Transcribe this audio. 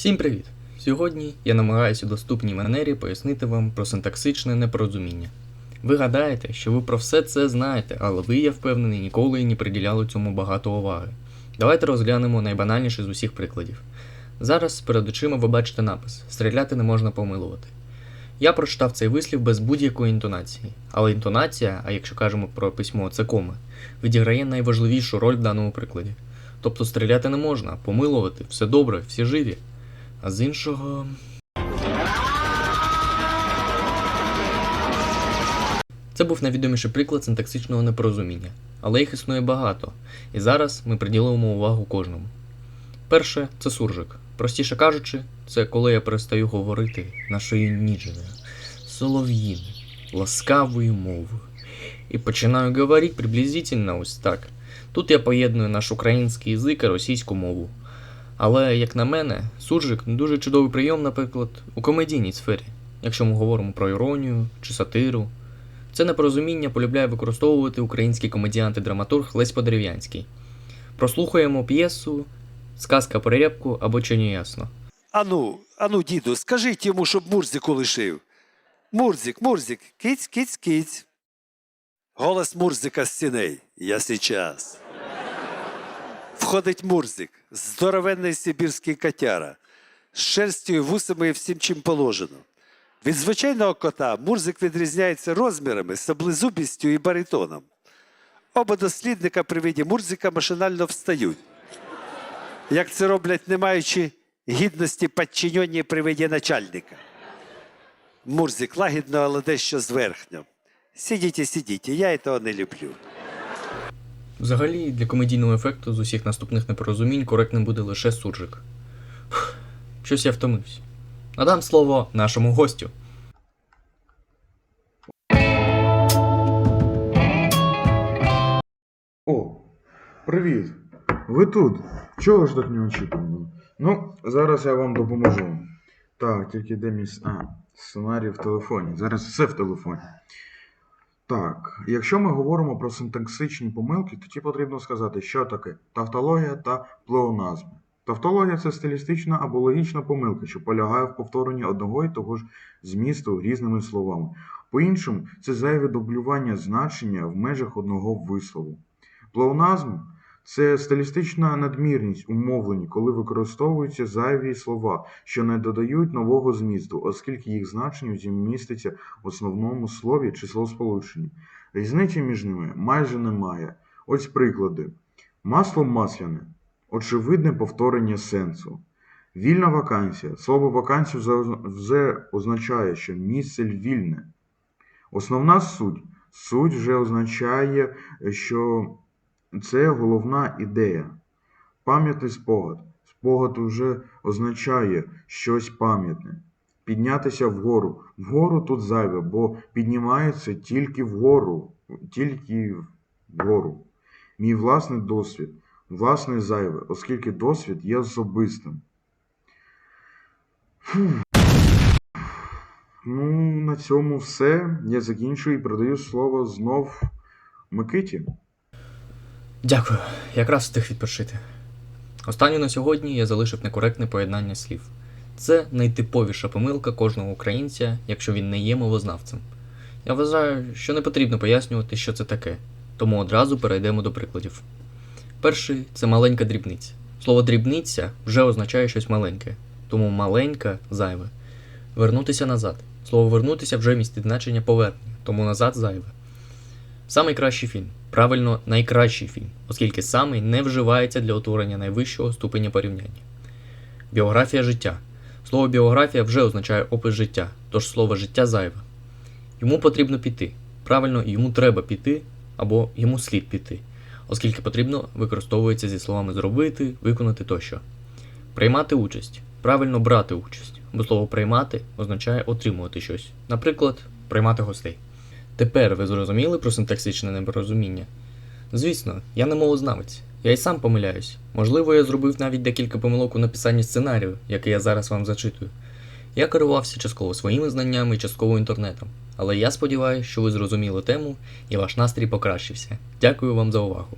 Всім привіт! Сьогодні я намагаюся у доступній манері пояснити вам про синтаксичне непорозуміння. Ви гадаєте, що ви про все це знаєте, але ви, я впевнений, ніколи не приділяли цьому багато уваги. Давайте розглянемо найбанальніший з усіх прикладів. Зараз перед очима ви бачите напис Стріляти не можна помилувати. Я прочитав цей вислів без будь-якої інтонації, але інтонація, а якщо кажемо про письмо, це коми, відіграє найважливішу роль в даному прикладі. Тобто стріляти не можна, помилувати, все добре, всі живі. А з іншого. Це був найвідоміший приклад синтаксичного непорозуміння, але їх існує багато, і зараз ми приділимо увагу кожному. Перше це суржик. Простіше кажучи, це коли я перестаю говорити нашою ніжною, солов'їною, ласкавою мовою. І починаю говорити приблизительно ось так. Тут я поєдную наш український язик і російську мову. Але, як на мене, суржик дуже чудовий прийом, наприклад, у комедійній сфері, якщо ми говоримо про іронію чи сатиру. Це непорозуміння полюбляє використовувати український комедіант і драматург Лесь Подерев'янський. Прослухаємо п'єсу, сказка про репку або чи не ясно. Ану, ану, діду, скажіть йому, щоб Мурзику лишив. Мурзик, Мурзик, киць, киць, киць. Голос Мурзика з стіней. Я сейчас. Входить Мурзик, здоровенний сибірський котяра, з шерстю, вусами і всім чим положено. Від звичайного кота Мурзик відрізняється розмірами, саблезубістю і баритоном. Оба дослідника при виді Мурзика машинально встають. Як це роблять, не маючи гідності підчинені при виді начальника. Мурзик лагідно, але дещо зверхньо. Сидіть, сидіть, я цього не люблю. Взагалі, для комедійного ефекту з усіх наступних непорозумінь коректним буде лише суржик. Щось я втомився. Надам слово нашому гостю. О, привіт. Ви тут? Чого ж так неочікувано? Ну, зараз я вам допоможу. Так, тільки де мій. А, сценарій в телефоні. Зараз все в телефоні. Так, якщо ми говоримо про синтаксичні помилки, тоді потрібно сказати, що таке тавтологія та плеоназми. Тавтологія це стилістична або логічна помилка, що полягає в повторенні одного і того ж змісту різними словами. По-іншому, це зайве дублювання значення в межах одного вислову. Плеоназм це стилістична надмірність у мовленні, коли використовуються зайві слова, що не додають нового змісту, оскільки їх значення зміститься в основному слові чи словосполученні. Різниці між ними майже немає. Ось приклади. Масло масляне очевидне повторення сенсу. Вільна вакансія. Слово вакансію вже означає, що місце вільне. Основна суть. Суть вже означає, що це головна ідея. Пам'ятний спогад. Спогад вже означає щось пам'ятне. Піднятися вгору. Вгору тут зайве, бо піднімається тільки вгору, тільки вгору. Мій власний досвід. Власний зайве, оскільки досвід є особистим. Фух. Ну, на цьому все. Я закінчую і передаю слово знов Микиті. Дякую, якраз встиг відпочити. Останню на сьогодні я залишив некоректне поєднання слів. Це найтиповіша помилка кожного українця, якщо він не є мовознавцем. Я вважаю, що не потрібно пояснювати, що це таке, тому одразу перейдемо до прикладів. Перший це маленька дрібниця. Слово дрібниця вже означає щось маленьке, тому маленька зайве. Вернутися назад. Слово вернутися вже містить значення повернення, тому назад зайве. Самий кращий фільм. Правильно, найкращий фільм, оскільки самий не вживається для утворення найвищого ступеня порівняння. Біографія життя. Слово біографія вже означає опис життя, тож слово життя зайве. Йому потрібно піти. Правильно, йому треба піти або йому слід піти, оскільки потрібно використовується зі словами зробити, виконати тощо. Приймати участь. Правильно брати участь, бо слово приймати означає отримувати щось, наприклад, приймати гостей. Тепер ви зрозуміли про синтаксичне непорозуміння? Звісно, я не мовознавець, я й сам помиляюсь. Можливо, я зробив навіть декілька помилок у написанні сценарію, який я зараз вам зачитую. Я керувався частково своїми знаннями і частково інтернетом, але я сподіваюся, що ви зрозуміли тему і ваш настрій покращився. Дякую вам за увагу.